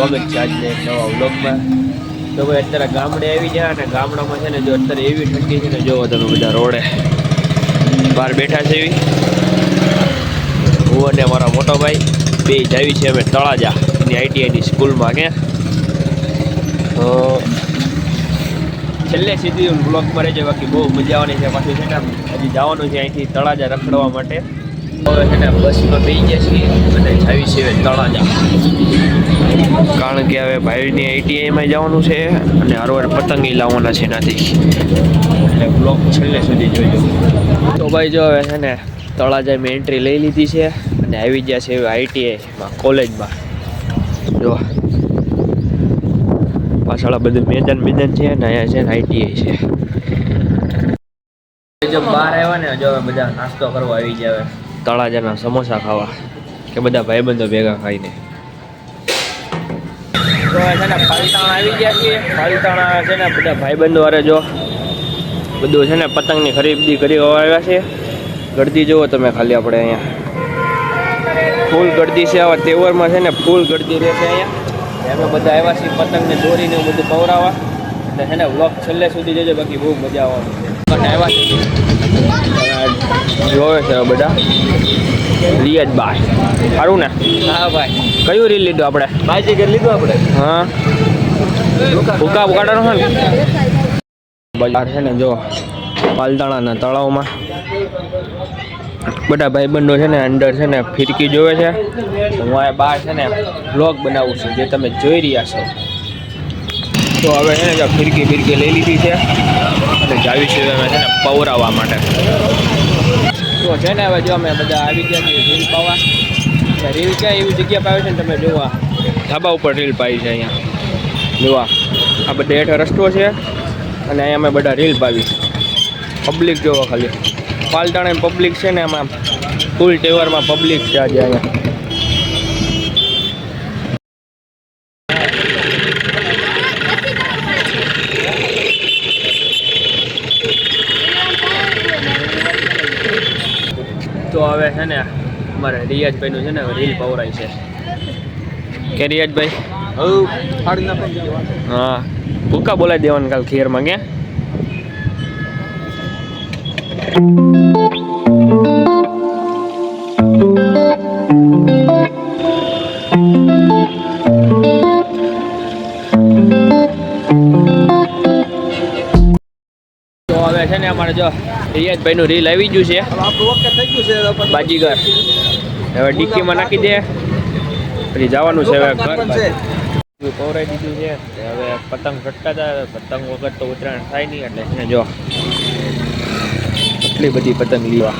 છે આજના એક નવા વ્લોગમાં. તો ભાઈ, અત્યારે ગામડે આવી જાય અને ગામડામાં છે ને જો અત્યારે એવી ઠંડી છે ને જોવો તમે બધા રોડે બહાર બેઠા છે એવી. હું અને મારા મોટો ભાઈ બે જાવી છે, અમે તળાજા. ની આઈટીઆઈની સ્કૂલમાં કે તો છેલ્લે સીધી બ્લોગમાં રહેજે, બાકી બહુ મજા આવવાની છે પાછું છે ને હજી જવાનું છે અહીંથી તળાજા રખડવા માટે. હવે છે ને બસમાં બેસી ગયા છીએ અને જાવી છે હવે તળાજા. કારણ કે હવે ભાઈની આઈટીઆઈમાં જવાનું છે અને હરવાર પતંગી લાવવાના છે એનાથી. એટલે બ્લોક છેલ્લે સુધી જોજો. તો ભાઈ જો હવે છે ને તળાજા મેં એન્ટ્રી લઈ લીધી છે અને આવી ગયા છે આઈટીઆઈમાં કોલેજમાં. જો. પાછળ બધું મેદાન મેદાન છે અને અહીંયા છે ને આઈટીઆઈ છે. જો બહાર આવ્યા ને જો બધા નાસ્તો કરવા આવી હવે. તળાજાના સમોસા ખાવા. કે બધા ભાઈબંધો ભેગા ખાઈને. તો છે ને પાલતાણા આવી ગયા છીએ. પાલતાણા છે ને બધા ભાઈબંધો વારે જો બધું છે ને પતંગની ખરીદી કરી આવ્યા છે. ગળદી જુઓ તમે ખાલી આપણે અહીંયા. ફૂલ ગળદી છે આવા તહેવારમાં છે ને ફૂલ ગળદી રહેશે અહીંયા. અમે બધા આવ્યા છીએ પતંગને દોરીને બધું પવરાવા. એટલે છે ને વ્લોગ છેલ્લે સુધી જજો, બાકી બહુ મજા આવવાની. આવ્યા છે જોવે છે બધા? રિયાજ બાય સારું ને? હા ભાઈ. કયું રીલ લીધું આપણે? બાજી કરી લીધું આપણે. હા. ભૂકા કાઢવાનો છે ને? બજાર છે ને જો. પાલતાણાના તળાવમાં. બધા ભાઈબંધો છે ને અંદર છે ને ફિરકી જોવે છે. હું આ બહાર છે ને બ્લોગ બનાવું છું જે તમે જોઈ રહ્યા છો. તો હવે છે ને જો ફિરકી ફિરકી લઈ લીધી છે. અને જાવી છે છે ને પવરાવવા માટે. તો છે ને હવે જો અમે બધા આવી ગયા છીએ રીલ પાવા. રીલ ક્યાં એવી જગ્યા પાવે છે ને તમે જોવા. ધાબા ઉપર રીલ પાવી છે અહીંયા. જોવા. આ બધા હેઠળ રસ્તો છે અને અહીંયા અમે બધા રીલ પાવી. પબ્લિક જોવો ખાલી. પાલટાણે પબ્લિક છે ને એમાં ફૂલ તહેવારમાં પબ્લિક છે આજે અહીંયા. તો હવે છે ને અમારે રિયાજભાઈનું છે ને રીલ પવરાય છે. કે રિયાજભાઈ? હા. ભૂકા બોલાવી દેવાનું કાલ ખીરમાં કે? thank હવે છે ને અમારે જો રિયાજભાઈનું રીલ આવી ગયું છે. આપણું ઓકે થઈ ગયું છે હવે પણ બાજીગર. હવે ડિક્કીમાં નાખી. દે. પછી જવાનું છે હવે ઘર પવરાઈ દીધું છે. હવે પતંગ ફટકાતા હતા પતંગ વગર તો ઉત્તરાયણ થાય નહીં એટલે જો. એટલી બધી પતંગ લીવા.